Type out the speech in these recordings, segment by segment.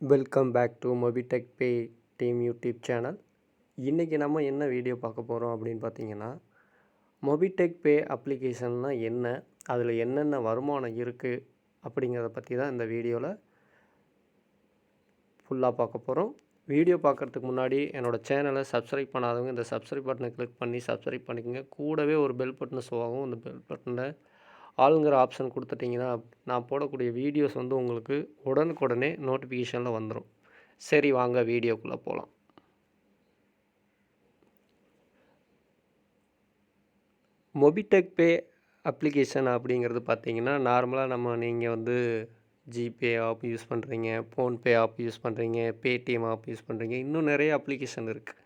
Welcome back to Mobitech pay team YouTube channel இன்றைக்கி நம்ம என்ன வீடியோ பார்க்க போகிறோம் அப்படின்னு பார்த்தீங்கன்னா மொபிடெக் பே அப்ளிகேஷன்னா என்ன அதில் என்னென்ன வருமானம் இருக்குது அப்படிங்கிறத பற்றி தான் இந்த வீடியோவில் ஃபுல்லாக பார்க்க போகிறோம் வீடியோ பார்க்குறதுக்கு முன்னாடி என்னோடய சேனலை சப்ஸ்கிரைப் பண்ணாதவங்க இந்த சப்ஸ்கிரைப் பட்டனை கிளிக் பண்ணி சப்ஸ்கிரைப் பண்ணிக்கோங்க. கூடவே ஒரு பெல் பட்டன் ஷோ ஆகும். அந்த பெல் பட்டனில் ஆளுங்கிற ஆப்ஷன் கொடுத்துட்டிங்கன்னா நான் போடக்கூடிய வீடியோஸ் வந்து உங்களுக்கு உடனுக்குடனே நோட்டிஃபிகேஷனில் வந்துடும் சரி வாங்க வீடியோக்குள்ளே போகலாம் மொபிடெக் பே அப்ளிகேஷன் அப்படிங்கிறது பார்த்தீங்கன்னா நார்மலாக நம்ம நீங்கள் வந்து ஜிபே ஆப் யூஸ் பண்ணுறீங்க ஃபோன்பே ஆப் யூஸ் பண்ணுறீங்க பேடிஎம் ஆப் யூஸ் பண்ணுறீங்க இன்னும் நிறைய அப்ளிகேஷன் இருக்குது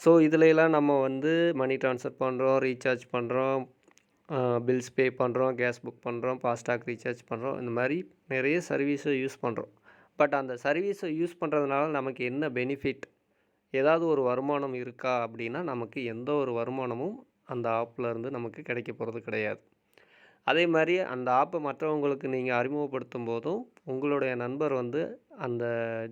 ஸோ இதில் நம்ம வந்து மணி ட்ரான்ஸ்ஃபர் பண்ணுறோம் ரீசார்ஜ் பண்ணுறோம் பில்ஸ் பே பண்ணுறோம் கேஸ் புக் பண்ணுறோம் ஃபாஸ்டாக் ரீசார்ஜ் பண்ணுறோம் இந்த மாதிரி நிறைய சர்வீஸை யூஸ் பண்ணுறோம் பட் அந்த சர்வீஸை யூஸ் பண்ணுறதுனால நமக்கு என்ன பெனிஃபிட் ஏதாவது ஒரு வருமானம் இருக்கா அப்படின்னா நமக்கு எந்த ஒரு வருமானமும் அந்த ஆப்பில் இருந்து நமக்கு கிடைக்க போகிறது கிடையாது. அதே மாதிரி அந்த ஆப்பை மற்றவங்களுக்கு நீங்கள் அறிமுகப்படுத்தும் போதும் உங்களுடைய நண்பர் வந்து அந்த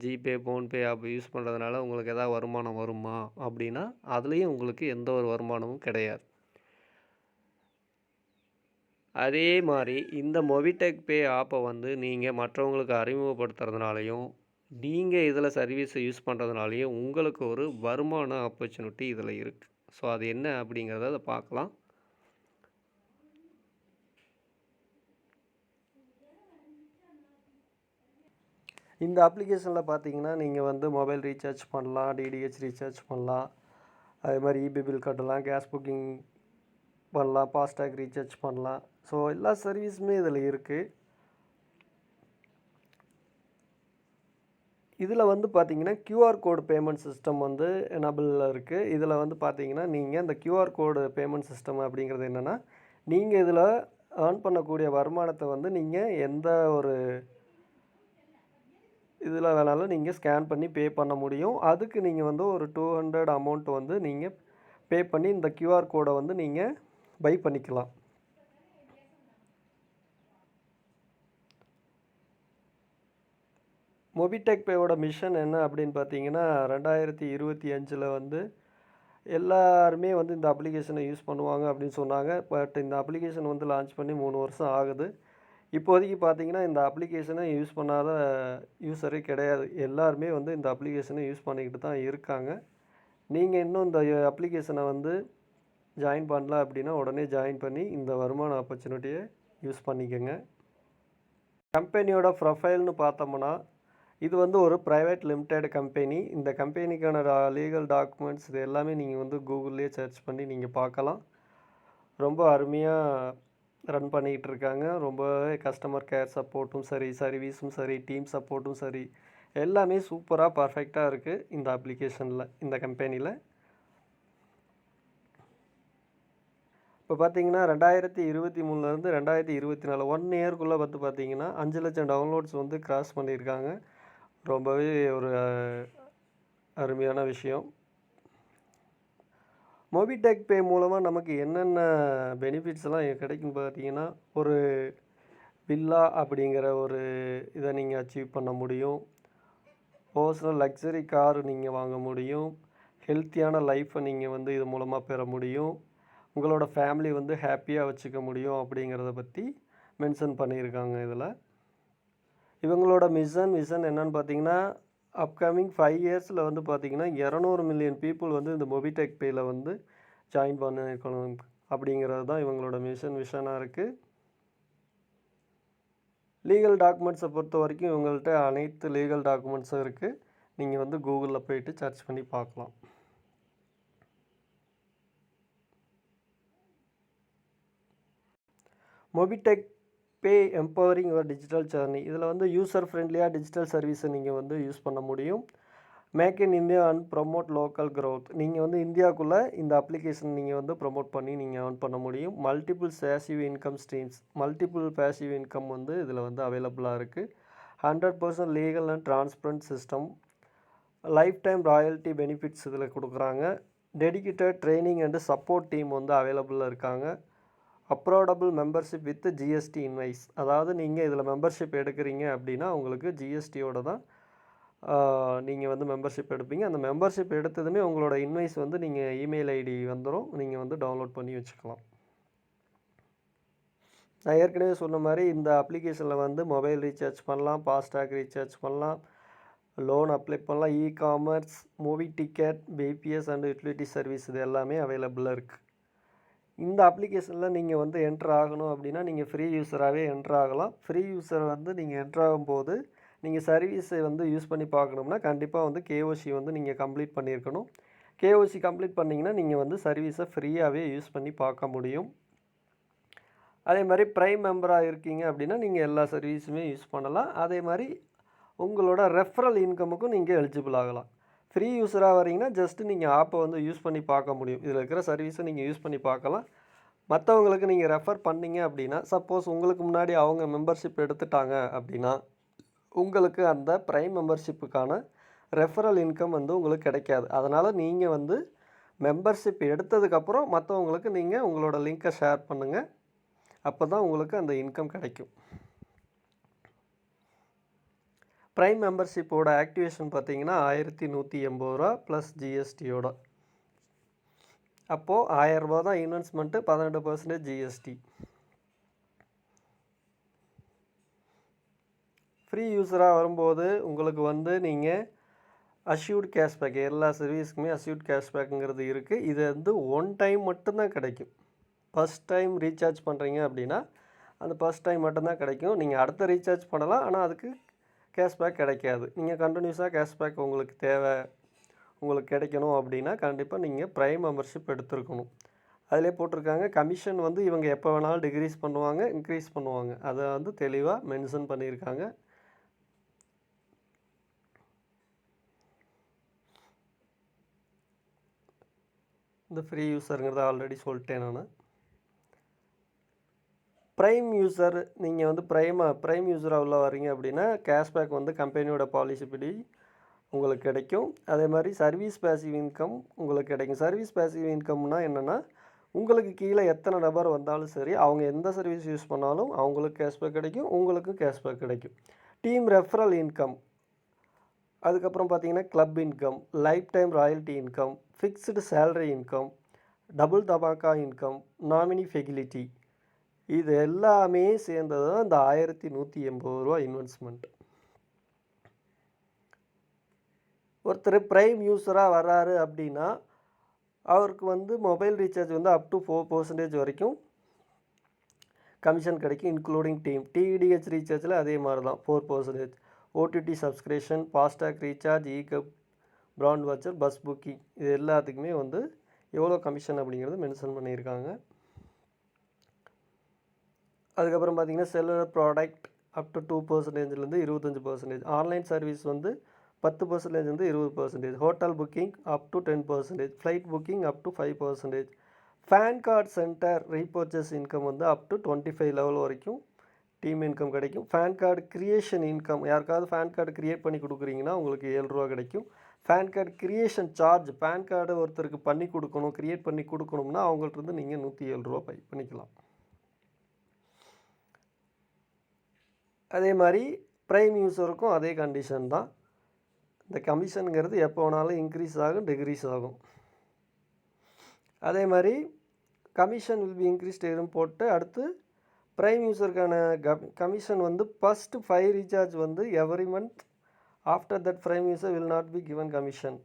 ஜிபே ஃபோன்பே ஆப் யூஸ் பண்ணுறதுனால உங்களுக்கு எதாவது வருமானம் வருமா அப்படின்னா அதுலேயும் உங்களுக்கு எந்த ஒரு வருமானமும் கிடையாது. அதே மாதிரி இந்த மொபிடெக் பே ஆப்பை வந்து நீங்கள் மற்றவங்களுக்கு அறிமுகப்படுத்துறதுனாலையும் நீங்கள் இதில் சர்வீஸை யூஸ் பண்ணுறதுனாலையும் உங்களுக்கு ஒரு வருமான ஆப்பர்ச்சுனிட்டி இதில் இருக்குது ஸோ அது என்ன அப்படிங்கிறத அதை பார்க்கலாம் இந்த அப்ளிகேஷனில் பார்த்தீங்கன்னா நீங்கள் வந்து மொபைல் ரீசார்ஜ் பண்ணலாம் டிடிஹெச் ரீசார்ஜ் பண்ணலாம். அதே மாதிரி இபி பில் கட்டலாம் கேஸ் புக்கிங் பண்ணலாம் ஃபாஸ்டாக் ரீசார்ஜ் பண்ணலாம். ஸோ எல்லா சர்வீஸுமே இதில் இருக்குது இதில் வந்து பார்த்தீங்கன்னா கியூஆர் கோடு பேமெண்ட் சிஸ்டம் வந்து எனபிளில் இருக்குது இதில் வந்து பார்த்தீங்கன்னா நீங்கள் இந்த கியூஆர் கோடு பேமெண்ட் சிஸ்டம் அப்படிங்கிறது என்னென்னா நீங்கள் இதில் ஏர்ன் பண்ணக்கூடிய வருமானத்தை வந்து நீங்கள் எந்த ஒரு இதில் வேணாலும் நீங்கள் ஸ்கேன் பண்ணி பே பண்ண முடியும். அதுக்கு நீங்கள் வந்து ஒரு டூ ஹண்ட்ரட் அமௌண்ட் வந்து நீங்கள் பே பண்ணி இந்த கியூஆர் கோடை வந்து நீங்கள் பை பண்ணிக்கலாம். மொபிடெக் பேவோட மிஷன் என்ன அப்படின்னு பார்த்தீங்கன்னா ரெண்டாயிரத்தி இருபத்தி அஞ்சில் வந்து எல்லாருமே வந்து இந்த அப்ளிகேஷனை யூஸ் பண்ணுவாங்க அப்படின்னு சொன்னாங்க. பட் இந்த அப்ளிகேஷன் வந்து லான்ச் பண்ணி மூணு வருஷம் ஆகுது. இப்போதைக்கு பார்த்தீங்கன்னா இந்த அப்ளிகேஷனை யூஸ் பண்ணாத யூஸரே கிடையாது. எல்லாருமே வந்து இந்த அப்ளிகேஷனை யூஸ் பண்ணிக்கிட்டு தான் இருக்காங்க. நீங்கள் இன்னும் இந்த அப்ளிகேஷனை வந்து ஜாயின் பண்ணல அப்படின்னா உடனே ஜாயின் பண்ணி இந்த வருமான ஆப்பர்ச்சுனிட்டியை யூஸ் பண்ணிக்கோங்க. கம்பெனியோட ப்ரொஃபைல்னு பார்த்தோம்னா இது வந்து ஒரு ப்ரைவேட் லிமிடெட் கம்பெனி இந்த கம்பெனிக்கான லீகல் டாக்குமெண்ட்ஸ் இது எல்லாமே நீங்கள் வந்து கூகுள்லேயே சர்ச் பண்ணி நீங்கள் பார்க்கலாம். ரொம்ப அருமையாக ரன் பண்ணிக்கிட்டு இருக்காங்க. ரொம்பவே கஸ்டமர் கேர் சப்போர்ட்டும் சரி சர்வீஸும் சரி டீம் சப்போர்ட்டும் சரி எல்லாமே சூப்பராக பர்ஃபெக்டாக இருக்குது இந்த அப்ளிகேஷனில் இந்த கம்பெனியில் இப்போ பார்த்தீங்கன்னா ரெண்டாயிரத்தி இருபத்தி மூணுலேருந்து ரெண்டாயிரத்தி இருபத்தி நாலு ஒன் இயர்க்குள்ளே பார்த்து பார்த்தீங்கன்னா அஞ்சு லட்சம் டவுன்லோட்ஸ் வந்து கிராஸ் பண்ணியிருக்காங்க. ரொம்பவே ஒரு அருமையான விஷயம். மொபிடெக் பே மூலமாக நமக்கு என்னென்ன பெனிஃபிட்ஸ்லாம் கிடைக்கும் பார்த்தீங்கன்னா ஒரு வில்லா அப்படிங்கிற ஒரு இதை நீங்கள் அச்சீவ் பண்ண முடியும். பர்சனல் லக்ஸரி கார் நீங்கள் வாங்க முடியும். ஹெல்த்தியான லைஃப்பை நீங்கள் வந்து இது மூலமாக பெற முடியும். உங்களோட ஃபேமிலி வந்து ஹாப்பியாக வச்சுக்க முடியும் அப்படிங்கிறத பற்றி மென்ஷன் பண்ணியிருக்காங்க இதில். இவங்களோட மிஷன் விஷன் என்னன்னு பார்த்தீங்கன்னா அப்கமிங் ஃபைவ் இயர்ஸில் வந்து பார்த்திங்கன்னா இரநூறு மில்லியன் பீப்புள் வந்து இந்த மொபிடெக் பேயில் வந்து ஜாயின் பண்ணிருக்கணும் அப்படிங்கிறது தான் இவங்களோட மிஷன் விஷனாக இருக்குது லீகல் டாக்குமெண்ட்ஸை பொறுத்த வரைக்கும் இவங்கள்ட்ட அனைத்து லீகல் டாக்குமெண்ட்ஸும் இருக்குது நீங்கள் வந்து கூகுளில் போயிட்டு சர்ச் பண்ணி பார்க்கலாம். மொபிடெக் பே எம்பவரிங் ஒரு டிஜிட்டல் ஜர்னி இதில் வந்து யூசர் ஃப்ரெண்ட்லியாக டிஜிட்டல் சர்வீஸை நீங்கள் வந்து யூஸ் பண்ண முடியும். Make in India and promote local growth நீங்கள் வந்து இந்தியாவுக்குள்ளே இந்த அப்ளிகேஷன் நீங்கள் வந்து ப்ரொமோட் பண்ணி நீங்கள் ஏர்ன் பண்ண முடியும். Multiple passive income streams multiple passive income வந்து இதில் வந்து அவைலபிளாக இருக்குது hundred percent legal and transparent system lifetime royalty benefits இதில் கொடுக்குறாங்க. Dedicated training and support team வந்து அவைலபிளாக இருக்காங்க. Affordable membership with GST invoice. அதாவது நீங்கள் இதில் மெம்பர்ஷிப் எடுக்கிறீங்க அப்படின்னா உங்களுக்கு ஜிஎஸ்டியோட தான் நீங்கள் வந்து மெம்பர்ஷிப் எடுப்பீங்க. அந்த மெம்பர்ஷிப் எடுத்ததுமே உங்களோட இன்வைஸ் வந்து நீங்கள் இமெயில் ஐடி வந்துடும் நீங்கள் வந்து டவுன்லோட் பண்ணி வச்சுக்கலாம். நான் ஏற்கனவே சொன்ன மாதிரி இந்த அப்ளிகேஷனில் வந்து மொபைல் ரீசார்ஜ் பண்ணலாம் ஃபாஸ்டாக் ரீசார்ஜ் பண்ணலாம் லோன் அப்ளை பண்ணலாம் e commerce movie ticket BPS and utility service இது எல்லாமே அவைலபிளாக இருக்குது இந்த அப்ளிகேஷனில் நீங்கள் வந்து என்ட்ரு ஆகணும் அப்படின்னா நீங்கள் ஃப்ரீ யூஸராகவே என்ட்ரு ஆகலாம். ஃப்ரீ யூஸர் வந்து நீங்கள் என்ட்ரு ஆகும்போது நீங்கள் சர்வீஸை வந்து யூஸ் பண்ணி பார்க்கணும்னா கண்டிப்பாக வந்து கேஓசி வந்து நீங்கள் கம்ப்ளீட் பண்ணியிருக்கணும். கேஓசி கம்ப்ளீட் பண்ணிங்கன்னா நீங்கள் வந்து சர்வீஸை ஃப்ரீயாகவே யூஸ் பண்ணி பார்க்க முடியும். அதே மாதிரி ப்ரைம் மெம்பராக இருக்கீங்க அப்படின்னா நீங்கள் எல்லா சர்வீஸுமே யூஸ் பண்ணலாம். அதே மாதிரி உங்களோட ரெஃபரல் இன்கமுக்கும் நீங்கள் எலிஜிபிள் ஆகலாம். ஃப்ரீ யூஸராக வரீங்கன்னா ஜஸ்ட்டு நீங்கள் ஆப்பை வந்து யூஸ் பண்ணி பார்க்க முடியும். இதில் இருக்கிற சர்வீஸை நீங்கள் யூஸ் பண்ணி பார்க்கலாம். மற்றவங்களுக்கு நீங்கள் ரெஃபர் பண்ணீங்க அப்படின்னா சப்போஸ் உங்களுக்கு முன்னாடி அவங்க மெம்பர்ஷிப் எடுத்துட்டாங்க அப்படின்னா உங்களுக்கு அந்த ப்ரைம் மெம்பர்ஷிப்புக்கான ரெஃபரல் இன்கம் வந்து உங்களுக்கு கிடைக்காது. அதனால் நீங்கள் வந்து மெம்பர்ஷிப் எடுத்ததுக்கப்புறம் மற்றவங்களுக்கு நீங்கள் உங்களோட லிங்க்கை ஷேர் பண்ணுங்கள் அப்போ தான் உங்களுக்கு அந்த இன்கம் கிடைக்கும். ப்ரைம் மெம்பர்ஷிப்போட ஆக்டிவேஷன் பார்த்தீங்கன்னா ஆயிரத்தி நூற்றி எண்பது ரூபா ப்ளஸ் ஜிஎஸ்டியோட அப்போது ஆயரரூபா தான் இன்வெஸ்ட்மெண்ட்டு பதினெட்டு பர்சன்டேஜ் ஜிஎஸ்டி ஃப்ரீ யூஸராக வரும்போது உங்களுக்கு வந்து நீங்கள் அஷ்யூர்ட் கேஷ்பேக் எல்லா சர்வீஸ்க்குமே அஷ்யூர்ட் கேஷ்பேக்குங்கிறது இருக்குது இது வந்து ஒன் டைம் மட்டும்தான் கிடைக்கும். ஃபஸ்ட் டைம் ரீசார்ஜ் பண்ணுறீங்க அப்படின்னா அந்த ஃபஸ்ட் டைம் மட்டும்தான் கிடைக்கும். நீங்கள் அடுத்த ரீசார்ஜ் பண்ணலாம். ஆனால் அதுக்கு கேஷ்பேக் கிடைக்காது. நீங்கள் கண்டினியூஸாக கேஷ்பேக் உங்களுக்கு தேவை உங்களுக்கு கிடைக்கணும் அப்படின்னா கண்டிப்பாக நீங்கள் ப்ரைம் மெம்பர்ஷிப் எடுத்துருக்கணும். அதிலே போட்டிருக்காங்க கமிஷன் வந்து இவங்க எப்போ வேணாலும் டிக்ரீஸ் பண்ணுவாங்க இன்க்ரீஸ் பண்ணுவாங்க. அதை வந்து தெளிவாக மென்ஷன் பண்ணியிருக்காங்க. இந்த ஃப்ரீ யூஸருங்கிறத ஆல்ரெடி சொல்லிட்டேன் நான். ப்ரைம் யூஸர் நீங்கள் வந்து ப்ரைமாக ப்ரைம் யூஸராக உள்ள வரீங்க அப்படின்னா கேஷ்பேக் வந்து கம்பெனியோட பாலிசி படி உங்களுக்கு கிடைக்கும். அதே மாதிரி சர்வீஸ் பேசிவ் இன்கம் உங்களுக்கு கிடைக்கும். சர்வீஸ் பேசிவ் இன்கம்னால் என்னென்னா உங்களுக்கு கீழே எத்தனை நபர் வந்தாலும் சரி அவங்க எந்த சர்வீஸ் யூஸ் பண்ணாலும் அவங்களுக்கு கேஷ்பேக் கிடைக்கும் உங்களுக்கும் கேஷ்பேக் கிடைக்கும். டீம் ரெஃபரல் இன்கம் அதுக்கப்புறம் பார்த்தீங்கன்னா club income lifetime royalty income fixed salary income double தபாக்கா income nominee facility இது எல்லாமே சேர்ந்தது தான் இந்த ஆயிரத்தி நூற்றி எண்பது ரூபா இன்வெஸ்ட்மெண்ட் ஒருத்தர் ப்ரைம் யூஸராக வராரு அப்படின்னா அவருக்கு வந்து மொபைல் ரீசார்ஜ் வந்து அப் டு ஃபோர் பர்சன்டேஜ் வரைக்கும் கமிஷன் கிடைக்கும் இன்க்ளூடிங் டீம் டிடிஹெச் ரீசார்ஜில் அதே மாதிரி தான் four percentage OTT subscription FASTag recharge இகப் brand voucher bus booking இது எல்லாத்துக்குமே வந்து எவ்வளோ கமிஷன் அப்படிங்கிறது மென்ஷன் பண்ணியிருக்காங்க. அதுக்கப்புறம் பார்த்தீங்கன்னா cellular product up to two பர்சன்டேஜ்லேருந்து இருபத்தஞ்சி பர்சன்டேஜ் ஆன்லைன் சர்வீஸ் வந்து பத்து பர்சன்டேஜ் வந்து இருபது percentage hotel booking up to ten percentage flight booking up to five percentage PAN card center repurchase income வந்து up to twenty five level வரைக்கும் team income கிடைக்கும். Fan card creation income யாருக்காவது fan card create பண்ணி கொடுக்குறீங்கன்னா உங்களுக்கு ஏழு ரூபா கிடைக்கும். PAN card creation charge PAN card ஒருத்தருக்கு பண்ணி கொடுக்கணும் க்ரியேட் பண்ணி கொடுக்கணும்னா அவங்கள்ட்ட இருந்து நீங்கள் நூற்றி ஏழு ரூபா பை பண்ணிக்கலாம். அதே மாதிரி ப்ரைம் யூஸருக்கும் அதே கண்டிஷன் தான். இந்த கமிஷனுங்கிறது எப்போ வேணாலும் இன்க்ரீஸ் ஆகும் டிக்ரீஸ் ஆகும். அதே மாதிரி கமிஷன் வில் பி இன்க்ரீஸ் எதுவும் போட்டு அடுத்து ப்ரைம் யூஸருக்கான கமிஷன் வந்து ஃபஸ்ட்டு ஃபைவ் ரீசார்ஜ் வந்து every month after that prime user will not be given commission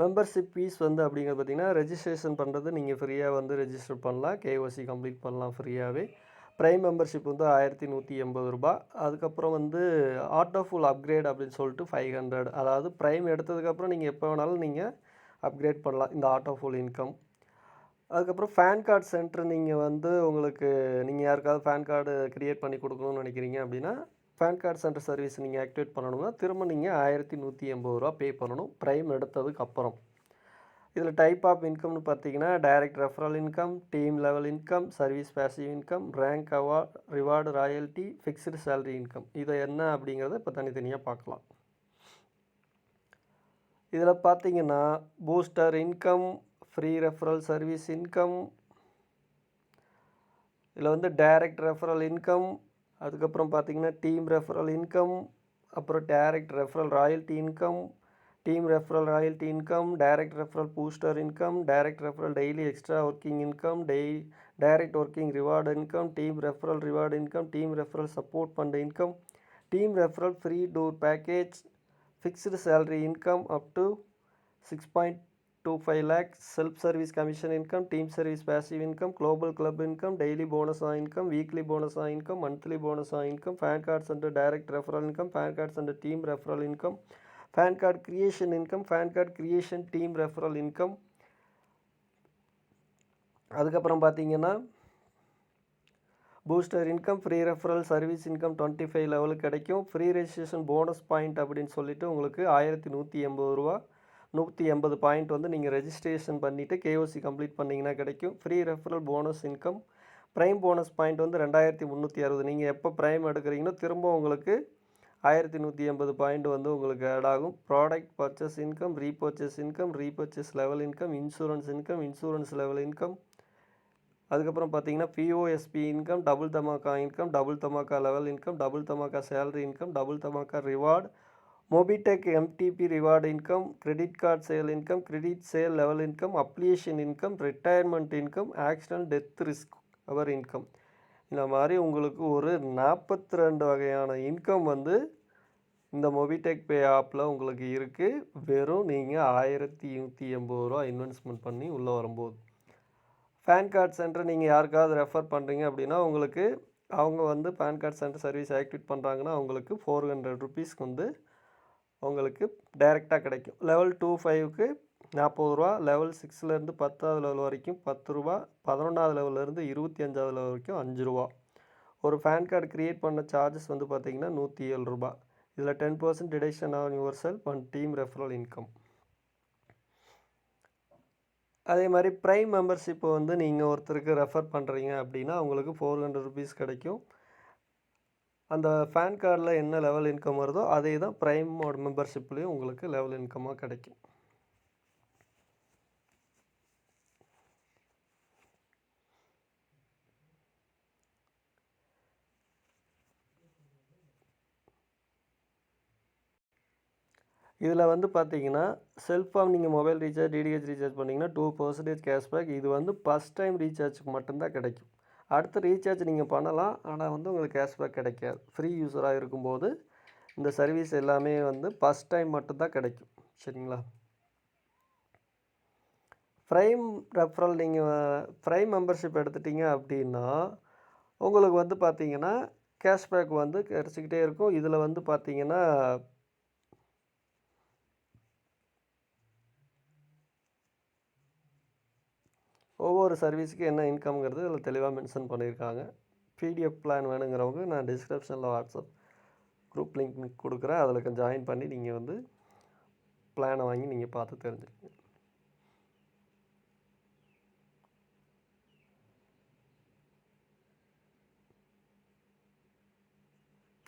membership fees வந்து அப்படிங்கிறது பார்த்திங்கன்னா ரெஜிஸ்ட்ரேஷன் பண்ணுறது நீங்கள் ஃப்ரீயாக வந்து ரெஜிஸ்டர் பண்ணலாம். கேஓசி கம்ப்ளீட் பண்ணலாம் ஃப்ரீயாகவே ப்ரைம் மெம்பர்ஷிப் வந்து ஆயிரத்தி நூற்றி எண்பது ரூபா அதுக்கப்புறம் வந்து ஆட்டோ ஃபுல் அப்கிரேட் அப்படின்னு சொல்லிட்டு ஃபைவ் ஹண்ட்ரட் அதாவது ப்ரைம் எடுத்ததுக்கப்புறம் நீங்கள் எப்போ வேணாலும் நீங்கள் அப்கிரேட் பண்ணலாம். இந்த ஆட்டோ ஃபுல் இன்கம் அதுக்கப்புறம் ஃபேன் கார்டு சென்டர் நீங்கள் வந்து உங்களுக்கு நீங்கள் யாருக்காவது ஃபேன் கார்டு க்ரியேட் பண்ணி கொடுக்கணும்னு நினைக்கிறீங்க அப்படின்னா பேன் கார்டு சென்டர் சர்வீஸ் நீங்கள் ஆக்டிவேட் பண்ணணும்னா திரும்ப நீங்கள் ஆயிரத்தி நூற்றி எண்பது ரூபா பே பண்ணணும். ப்ரைம் எடுத்ததுக்கு அப்புறம். இதில் டைப் ஆஃப் இன்கம்னு பார்த்தீங்கன்னா direct referral income team level income service passive income rank award reward royalty fixed salary income இதை என்ன அப்படிங்கிறத இப்போ தனித்தனியாக பார்க்கலாம். இதில் பார்த்தீங்கன்னா booster income free referral service income இதில் வந்து டைரக்ட் ரெஃபரல் இன்கம் அதுக்கப்புறம் பார்த்தீங்கன்னா டீம் ரெஃபரல் இன்கம் அப்புறம் direct referral royalty income team referral royalty income direct referral booster income direct referral daily extra working income day direct working reward income team referral reward income team referral support fund income team referral free tour package fixed salary income up to six point two five lakhs self service commission income team service passive income global club income daily bonus ah income weekly bonus ah income monthly bonus ah income PAN cards and direct referral income PAN cards and team referral income PAN card creation income PAN card creation team referral income அதுக்கப்புறம் பார்த்தீங்கன்னா booster income free referral service income twenty five லெவலுக்கு கிடைக்கும். Free registration bonus point அப்படின்னு சொல்லிட்டு உங்களுக்கு ஆயிரத்தி நூற்றி எண்பது ரூபா நூற்றி எண்பது பாயிண்ட் வந்து நீங்கள் ரெஜிஸ்ட்ரேஷன் பண்ணிவிட்டு கேஓசி கம்ப்ளீட் பண்ணிங்கன்னா கிடைக்கும். Free referral bonus income prime bonus point வந்து ரெண்டாயிரத்தி முந்நூற்றி அறுபது. நீங்கள் எப்போ ப்ரைம் எடுக்கிறீங்களோ திரும்ப உங்களுக்கு ஆயிரத்தி நூற்றி எண்பது பாயிண்ட் வந்து உங்களுக்கு ஆட் ஆகும். Product purchase income repurchase income repurchase level income insurance income insurance level income அதுக்கப்புறம் பார்த்தீங்கன்னா பிஓஎஸ்பி இன்கம் டபுள் தமாக்கா இன்கம் டபுள் தமாக்கா லெவல் இன்கம் டபுள் தமாக்கா salary income double dhamaka reward Mobitech MTP reward income credit card sale income credit sale level income application income retirement income accident death risk cover income இந்த மாதிரி உங்களுக்கு ஒரு நாற்பத்தி ரெண்டு வகையான இன்கம் வந்து இந்த மொபிடெக் பே ஆப்பில் உங்களுக்கு இருக்குது வெறும் நீங்கள் ஆயிரத்தி நூற்றி எண்பது ரூபா இன்வெஸ்ட்மெண்ட் பண்ணி உள்ளே வரும்போது. பேன் கார்டு சென்டர் நீங்கள் யாருக்காவது ரெஃபர் பண்ணுறீங்க அப்படின்னா உங்களுக்கு அவங்க வந்து PAN card center service activate பண்ணுறாங்கன்னா அவங்களுக்கு ஃபோர் ஹண்ட்ரட் ருபீஸ்க்கு வந்து உங்களுக்கு டைரெக்டாக கிடைக்கும். லெவல் டூ ஃபைவ்க்கு நாற்பது ரூபா லெவல் சிக்ஸ்லேருந்து பத்தாவது லெவல் வரைக்கும் பத்து ரூபா பதினொன்றாவது லெவல்லேருந்து இருபத்தி அஞ்சாவது லெவல் வரைக்கும் அஞ்சு ரூபா. ஒரு பேன் கார்டு க்ரியேட் பண்ண சார்ஜஸ் வந்து பார்த்திங்கன்னா நூற்றி ஏழு ரூபா. இதில் ten percent deduction on your self and team referral income அதே மாதிரி ப்ரைம் மெம்பர்ஷிப்பை வந்து நீங்கள் ஒருத்தருக்கு ரெஃபர் பண்ணுறீங்க அப்படின்னா உங்களுக்கு ஃபோர் ஹண்ட்ரட் ருபீஸ் கிடைக்கும். அந்த ஃபேன் கார்டில் என்ன லெவல் இன்கம் வருதோ அதே தான் ப்ரைமோட மெம்பர்ஷிப்லேயும் உங்களுக்கு லெவல் இன்கமாக கிடைக்கும். இதில் வந்து பார்த்தீங்கன்னா செல்ஃபார்ம் நீங்கள் மொபைல் ரீசார்ஜ் டிடிஹெச் ரீசார்ஜ் பண்ணிங்கன்னா டூ பர்சன்டேஜ் கேஷ்பேக் இது வந்து ஃபஸ்ட் டைம் ரீசார்ஜுக்கு மட்டும்தான் கிடைக்கும். அடுத்து ரீசார்ஜ் நீங்கள் பண்ணலாம். ஆனால் வந்து உங்களுக்கு கேஷ்பேக் கிடைக்காது. ஃப்ரீ யூஸராக இருக்கும்போது இந்த சர்வீஸ் எல்லாமே வந்து ஃபஸ்ட் டைம் மட்டும்தான் கிடைக்கும். சரிங்களா? ப்ரைம் ரெஃபரல் நீங்கள் ப்ரைம் மெம்பர்ஷிப் எடுத்துட்டீங்க அப்படின்னா உங்களுக்கு வந்து பார்த்தீங்கன்னா கேஷ்பேக் வந்து கிடச்சிக்கிட்டே இருக்கும். இதில் வந்து பார்த்தீங்கன்னா ஒவ்வொரு சர்வீஸுக்கு என்ன இன்கம்ங்கிறது இதில் தெளிவாக மென்ஷன் பண்ணியிருக்காங்க. பிடிஎஃப் பிளான் வேணுங்கிறவங்க நான் டிஸ்கிரிப்ஷனில் வாட்ஸ்அப் குரூப் லிங்க் கொடுக்குறேன். அதில் ஜாயின் பண்ணி நீங்கள் வந்து பிளானை வாங்கி நீங்கள் பார்த்து தெரிஞ்சுக்கங்க.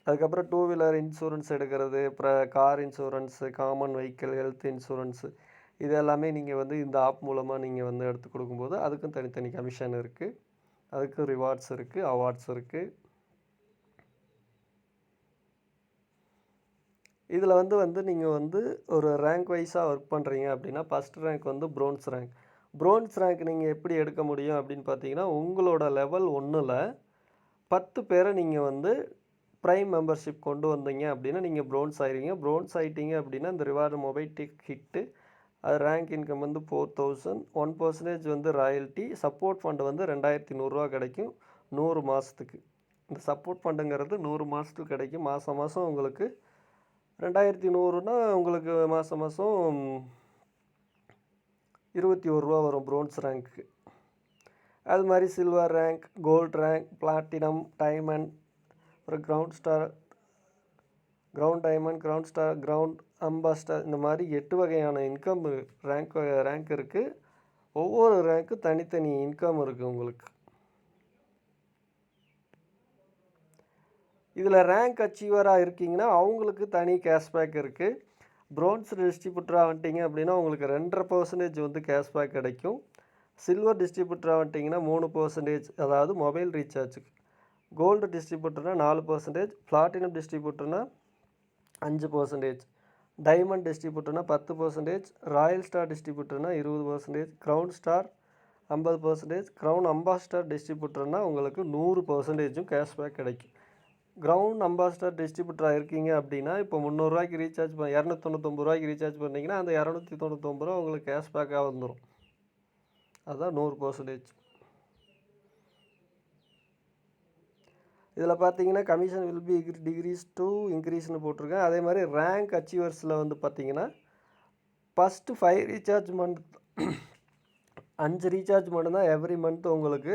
அதுக்கப்புறம் டூ வீலர் இன்சூரன்ஸ் எடுக்கிறது அப்புறம் car insurance common vehicle health insurance. இது எல்லாமே நீங்கள் வந்து இந்த ஆப் மூலமாக நீங்கள் வந்து எடுத்து கொடுக்கும்போது அதுக்கும் தனித்தனி கமிஷன் இருக்குது அதுக்கும் ரிவார்ட்ஸ் இருக்குது அவார்ட்ஸ் இருக்குது இதில் வந்து வந்து நீங்கள் வந்து ஒரு ரேங்க் வைஸாக ஒர்க் பண்ணுறீங்க அப்படின்னா ஃபஸ்ட் ரேங்க் வந்து ப்ரோன்ஸ் ரேங்க் ப்ரோன்ஸ் ரேங்க் நீங்கள் எப்படி எடுக்க முடியும் அப்படின்னு பார்த்தீங்கன்னா உங்களோட லெவல் ஒன்றில் பத்து பேரை நீங்கள் வந்து ப்ரைம் மெம்பர்ஷிப் கொண்டு வந்தீங்க அப்படின்னா நீங்கள் ப்ரோன்ஸ் ஆகிடுவீங்க ப்ரோன்ஸ் ஆகிட்டீங்க அப்படின்னா இந்த ரிவார்டு மொபைல் டிக் ஹிட்டு அது ரேங்க் இன்கம் வந்து ஃபோர் தௌசண்ட் ஒன் பர்சன்டேஜ் வந்து ராயல்ட்டி சப்போர்ட் ஃபண்டு வந்து ரெண்டாயிரத்தி நூறுரூவா கிடைக்கும் நூறு மாதத்துக்கு இந்த சப்போர்ட் ஃபண்டுங்கிறது நூறு மாதத்துக்கு கிடைக்கும். மாதம் மாதம் உங்களுக்கு ரெண்டாயிரத்தி நூறுனா உங்களுக்கு மாதம் மாதம் இருபத்தி ஒரு ரூபா வரும் ப்ரோன்ஸ் ரேங்க்கு அது மாதிரி silver rank gold rank platinum diamond அப்புறம் crown star crown diamond crown star crown ambassador இந்த மாதிரி எட்டு வகையான இன்கம் ரேங்க் ரேங்க் இருக்குது ஒவ்வொரு ரேங்க்கும் தனித்தனி இன்கம் இருக்குது உங்களுக்கு. இதில் ரேங்க் அச்சீவராக இருக்கீங்கன்னா அவங்களுக்கு தனி கேஷ்பேக் இருக்குது ப்ரோன்ஸ் டிஸ்ட்ரிபியூட்டராக வந்துட்டிங்க அப்படின்னா உங்களுக்கு ரெண்டரை பர்சன்டேஜ் வந்து கேஷ்பேக் கிடைக்கும். சில்வர் டிஸ்ட்ரிபியூட்டராக வந்துட்டிங்கன்னா மூணு பர்சன்டேஜ் அதாவது மொபைல் ரீசார்ஜுக்கு கோல்டு டிஸ்ட்ரிபியூட்டர்னால் நாலு பர்சன்டேஜ் பிளாட்டினம் டிஸ்ட்ரிபியூட்டர்னால் அஞ்சு பர்சன்டேஜ் டைமண்ட் டிஸ்ட்ரிபியூட்டர்னா பத்து பர்சன்டேஜ் ராயல் ஸ்டார் டிஸ்ட்ரிபியூட்டர்னா இருபது பர்சன்டேஜ் க்ரௌன் ஸ்டார் ஐம்பது பர்சன்டேஜ் க்ரௌன் அம்பாஸ்டர் டிஸ்ட்ரிபியூட்டர்னா உங்களுக்கு நூறு பர்சன்டேஜும் கேஷ்பேக் கிடைக்கும். க்ரௌண்ட் அம்பாஸ்டர் டிஸ்ட்ரிபியூட்டராக இருக்கீங்க அப்படின்னா இப்போ முந்நூறுரூவாய்க்கு ரீசார்ஜ் பண்ண இரநூத்தொண்ணூத்தொம்பது ரூபாய்க்கு ரீசார்ஜ் பண்ணிங்கன்னா அந்த இரநூத்தி தொண்ணூத்தொம்பது ரூபா உங்களுக்கு கேஷ்பேக்காக வந்துடும் அதுதான் நூறு பர்சன்டேஜ் இதில் பார்த்தீங்கன்னா commission will be decrease to இன்க்ரீஸ்னு போட்டிருக்கேன். அதே மாதிரி ரேங்க் அச்சீவர்ஸில் வந்து பார்த்தீங்கன்னா ஃபஸ்ட்டு ஃபைவ் ரீசார்ஜ் மந்த் அஞ்சு ரீசார்ஜ் மட்டும்தான் எவ்ரி மந்த் உங்களுக்கு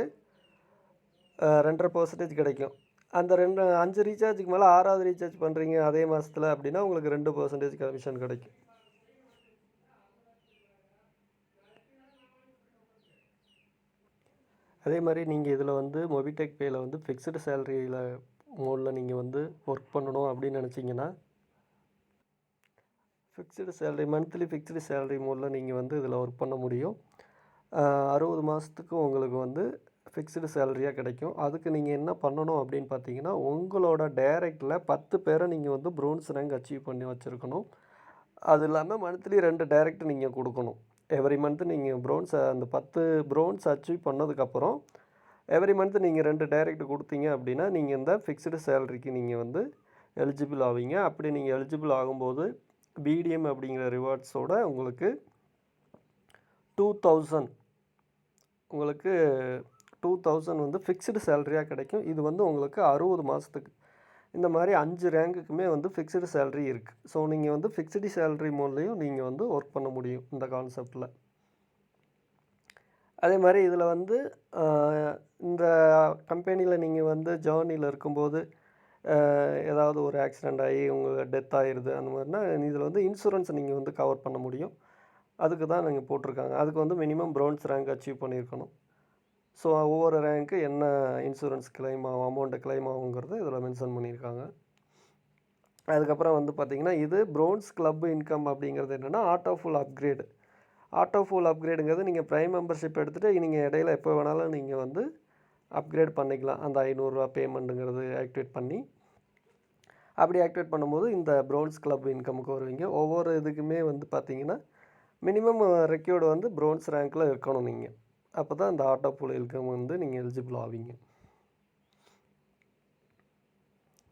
ரெண்டரை பர்சன்டேஜ் கிடைக்கும். அந்த ரெண்டு அஞ்சு ரீசார்ஜுக்கு மேலே ஆறாவது ரீசார்ஜ் பண்ணுறீங்க அதே மாதத்தில் அப்படின்னா உங்களுக்கு ரெண்டு பர்சன்டேஜ் கமிஷன் கிடைக்கும். அதே மாதிரி நீங்கள் இதில் வந்து மொபிடெக் பேயில் வந்து ஃபிக்ஸ்டு சேலரியில் மோடில் நீங்கள் வந்து ஒர்க் பண்ணணும் அப்படின்னு நினச்சிங்கன்னா fixed salary monthly fixed salary மோடில் நீங்கள் வந்து இதில் ஒர்க் பண்ண முடியும். அறுபது மாதத்துக்கு உங்களுக்கு வந்து ஃபிக்ஸ்டு சேலரியாக கிடைக்கும். அதுக்கு நீங்கள் என்ன பண்ணணும் அப்படின்னு பார்த்தீங்கன்னா உங்களோட டைரக்டில் பத்து பேரை நீங்கள் வந்து ப்ரோன்ஸ் ரேங்க் அச்சீவ் பண்ணி வச்சுருக்கணும். அது இல்லாமல் மந்த்லி ரெண்டு டைரக்ட் நீங்கள் கொடுக்கணும். எவ்ரி மந்த் நீங்கள் ப்ரோன்ஸ் அந்த பத்து ப்ரோன்ஸ் அச்சீவ் பண்ணதுக்கப்புறம் எவ்ரி மந்த் நீங்கள் ரெண்டு டைரக்ட் கொடுத்தீங்க அப்படின்னா நீங்கள் இந்த ஃபிக்ஸ்டு சேலரிக்கு நீங்கள் வந்து எலிஜிபிள் ஆவீங்க. அப்படி நீங்கள் எலிஜிபிள் ஆகும்போது பிடிஎம் அப்படிங்கிற ரிவார்ட்ஸோட உங்களுக்கு டூ தௌசண்ட் உங்களுக்கு டூ தௌசண்ட் வந்து ஃபிக்ஸ்டு சேலரியாக கிடைக்கும். இது வந்து உங்களுக்கு அறுபது மாதத்துக்கு இந்த மாதிரி அஞ்சு ரேங்குக்குமே வந்து ஃபிக்ஸ்டு சேலரி இருக்குது ஸோ நீங்கள் வந்து ஃபிக்ஸ்டு சேலரி மூலையும் நீங்கள் வந்து ஒர்க் பண்ண முடியும் இந்த கான்செப்டில் அதே மாதிரி இதில் வந்து இந்த கம்பெனியில் நீங்கள் வந்து ஜேர்னியில் இருக்கும்போது ஏதாவது ஒரு ஆக்சிடெண்ட் ஆகி உங்கள் டெத் ஆகிடுது அந்த மாதிரினா இதில் வந்து இன்சூரன்ஸ் நீங்கள் வந்து கவர் பண்ண முடியும். அதுக்கு தான் நீங்கள் போட்டிருக்காங்க. அதுக்கு வந்து மினிமம் ப்ரௌன்ஸ் ரேங்க் அச்சீவ் பண்ணியிருக்கணும். ஸோ ஒவ்வொரு ரேங்க்கு என்ன இன்சூரன்ஸ் கிளைம் ஆகும் அமௌண்ட்டு கிளைம் ஆகுங்கிறது இதில் மென்ஷன் பண்ணியிருக்காங்க. அதுக்கப்புறம் வந்து பார்த்திங்கன்னா இது ப்ரோன்ஸ் கிளப் இன்கம் அப்படிங்கிறது என்னென்னா auto pool upgrade auto pool அப்கிரேடுங்கிறது நீங்கள் ப்ரைம் மெம்பர்ஷிப் எடுத்துகிட்டு நீங்கள் இடையில எப்போ வேணாலும் நீங்கள் வந்து அப்கிரேட் பண்ணிக்கலாம். அந்த ஐநூறுரூவா பேமெண்ட்டுங்கிறது ஆக்டிவேட் பண்ணி. அப்படி ஆக்டிவேட் பண்ணும்போது இந்த ப்ரோன்ஸ் கிளப் இன்கமுக்கு வருவீங்க. ஒவ்வொரு இதுக்குமே வந்து பார்த்திங்கன்னா மினிமம் ரெக்யூர்டு வந்து ப்ரோன்ஸ் ரேங்க்கில் இருக்கணும் நீங்கள் அப்போ தான் இந்த ஆட்டோ ஃபுல் இன்கம் வந்து நீங்கள் எலிஜிபிள் ஆவீங்க.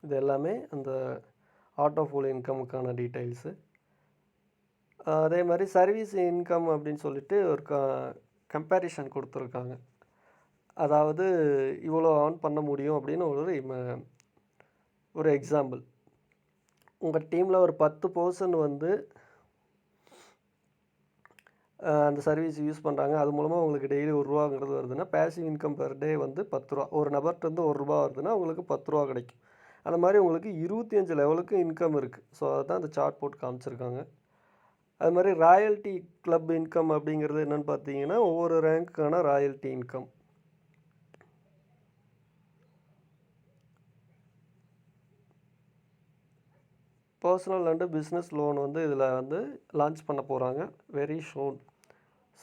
இது எல்லாமே அந்த ஆட்டோ ஃபுல் இன்கமுக்கான டீட்டெயில்ஸு அதே மாதிரி சர்வீஸ் இன்கம் அப்படின்னு சொல்லிட்டு ஒரு க கம்பேரிஷன் கொடுத்துருக்காங்க. அதாவது இவ்வளோ ஆன் பண்ண முடியும் அப்படின்னு ஒரு ஒரு எக்ஸாம்பிள் உங்கள் டீமில் ஒரு பத்து பர்சன் வந்து அந்த சர்வீஸ் யூஸ் பண்ணுறாங்க அது மூலமாக உங்களுக்கு டெய்லி ஒரு ரூபாங்கிறது வருதுன்னா பேசிவ் இன்கம் பெர் டே வந்து பத்து ரூபா. ஒரு நபர்கிட்ட ஒரு ரூபா வருதுன்னா உங்களுக்கு பத்து ரூபா கிடைக்கும். அந்த மாதிரி உங்களுக்கு இருபத்தி அஞ்சு லெவலுக்கு இன்கம் இருக்குது ஸோ அதை தான் அந்த சார்ட் போட்டு காமிச்சிருக்காங்க. அது மாதிரி ராயல்ட்டி கிளப் இன்கம் அப்படிங்கிறது என்னென்னு பார்த்தீங்கன்னா ஒவ்வொரு ரேங்க்குக்கான royalty income personal and business loan வந்து இதில் வந்து லான்ச் பண்ண போகிறாங்க வெரி ஷோன்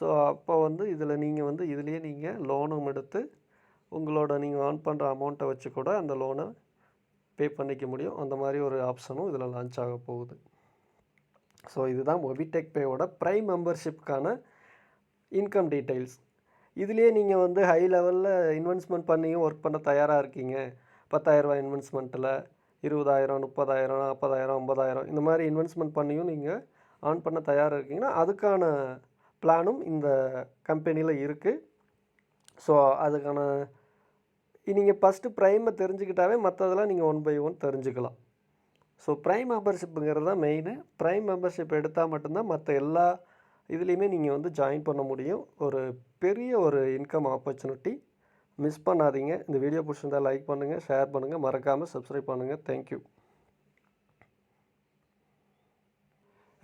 ஸோ அப்போ வந்து இதில் நீங்கள் வந்து இதுலேயே நீங்கள் லோனும் எடுத்து உங்களோட நீங்கள் ஆன் பண்ணுற அமௌண்ட்டை வச்சு கூட அந்த லோனை பே பண்ணிக்க முடியும். அந்த மாதிரி ஒரு ஆப்ஷனும் இதில் லான்ச் ஆக போகுது. ஸோ இதுதான் மொபிடெக் பேவோட ப்ரைம் மெம்பர்ஷிப்க்கான இன்கம் டீட்டெயில்ஸ் இதுலேயே நீங்கள் வந்து ஹை லெவலில் இன்வெஸ்ட்மெண்ட் பண்ணியும் ஒர்க் பண்ண தயாராக இருக்கீங்க. பத்தாயிரரூபா இன்வெஸ்ட்மெண்ட்டில் இருபதாயிரம் முப்பதாயிரம் நாற்பதாயிரம் ஐம்பதாயிரம் இந்த மாதிரி இன்வெஸ்ட்மெண்ட் பண்ணியும் நீங்கள் ஆன் பண்ண தயாராக இருக்கீங்கன்னா அதுக்கான பிளானும் இந்த கம்பெனியில் இருக்குது ஸோ அதுக்கான நீங்கள் ஃபஸ்ட்டு ப்ரைமை தெரிஞ்சுக்கிட்டாவே மற்றதெல்லாம் நீங்கள் ஒன் பை ஒன் தெரிஞ்சுக்கலாம். ஸோ ப்ரைம் மெம்பர்ஷிப்புங்கிறது தான் மெயினு ப்ரைம் மெம்பர்ஷிப் எடுத்தால் மட்டும்தான் மற்ற எல்லா இதுலேயுமே நீங்கள் வந்து ஜாயின் பண்ண முடியும். ஒரு பெரிய ஒரு இன்கம் ஆப்பர்ச்சுனிட்டி மிஸ் பண்ணாதீங்க. இந்த வீடியோ பிடிச்சிருந்தால் லைக் பண்ணுங்கள் ஷேர் பண்ணுங்கள் மறக்காமல் சப்ஸ்கிரைப் பண்ணுங்கள் தேங்க்யூ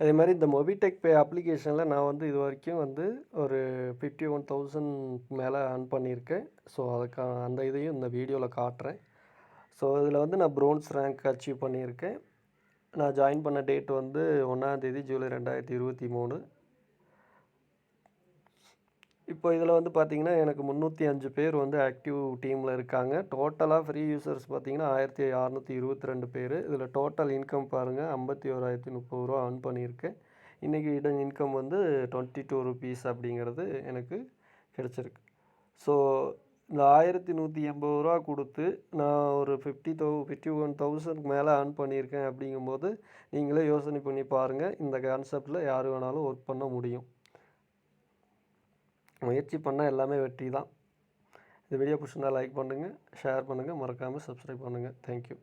அதே மாதிரி இந்த மொபிடெக் பே அப்ளிகேஷனில் நான் வந்து இது வரைக்கும் வந்து ஒரு ஃபிஃப்டி ஒன் தௌசண்ட் மேலே earn பண்ணியிருக்கேன். ஸோ அதுக்கான அந்த இதையும் இந்த வீடியோவில் காட்டுறேன். ஸோ இதில் வந்து நான் ப்ரோன்ஸ் ரேங்க் அச்சீவ் பண்ணியிருக்கேன். நான் ஜாயின் பண்ண டேட் வந்து ஒன்றாந்தேதி ஜூலை ரெண்டாயிரத்தி இருபத்தி மூணு. இப்போ இதில் வந்து பார்த்தீங்கன்னா எனக்கு முந்நூற்றி அஞ்சு பேர் வந்து ஆக்டிவ் டீமில் இருக்காங்க. டோட்டலாக ஃப்ரீ யூசர்ஸ் பார்த்திங்கன்னா ஆயிரத்தி அறநூற்றி இருபத்தி ரெண்டு பேர். இதில் டோட்டல் இன்கம் பாருங்கள் ஐம்பத்தி ஓராயிரத்தி முப்பது ரூபா ஆன் பண்ணியிருக்கேன் இன்றைக்கி இடம் இன்கம் வந்து டுவெண்ட்டி டூ ருபீஸ் அப்படிங்கிறது எனக்கு கிடச்சிருக்கு. ஸோ இந்த ஆயிரத்தி நூற்றி எண்பது ரூபா கொடுத்து நான் ஒரு ஃபிஃப்டி தௌ ஃபிஃப்டி ஒன் தௌசண்ட்க்கு மேலே ஏர்ன் பண்ணியிருக்கேன் அப்படிங்கும்போது நீங்களே யோசனை பண்ணி பாருங்கள் இந்த கான்செப்டில் யார் வேணாலும் ஒர்க் பண்ண முடியும். முயற்சி பண்ணால் எல்லாமே வெற்றி தான் இந்த வீடியோ பிடிச்சிருந்தால் லைக் பண்ணுங்கள் ஷேர் பண்ணுங்கள் மறக்காமல் சப்ஸ்கிரைப் பண்ணுங்கள் தேங்க்யூ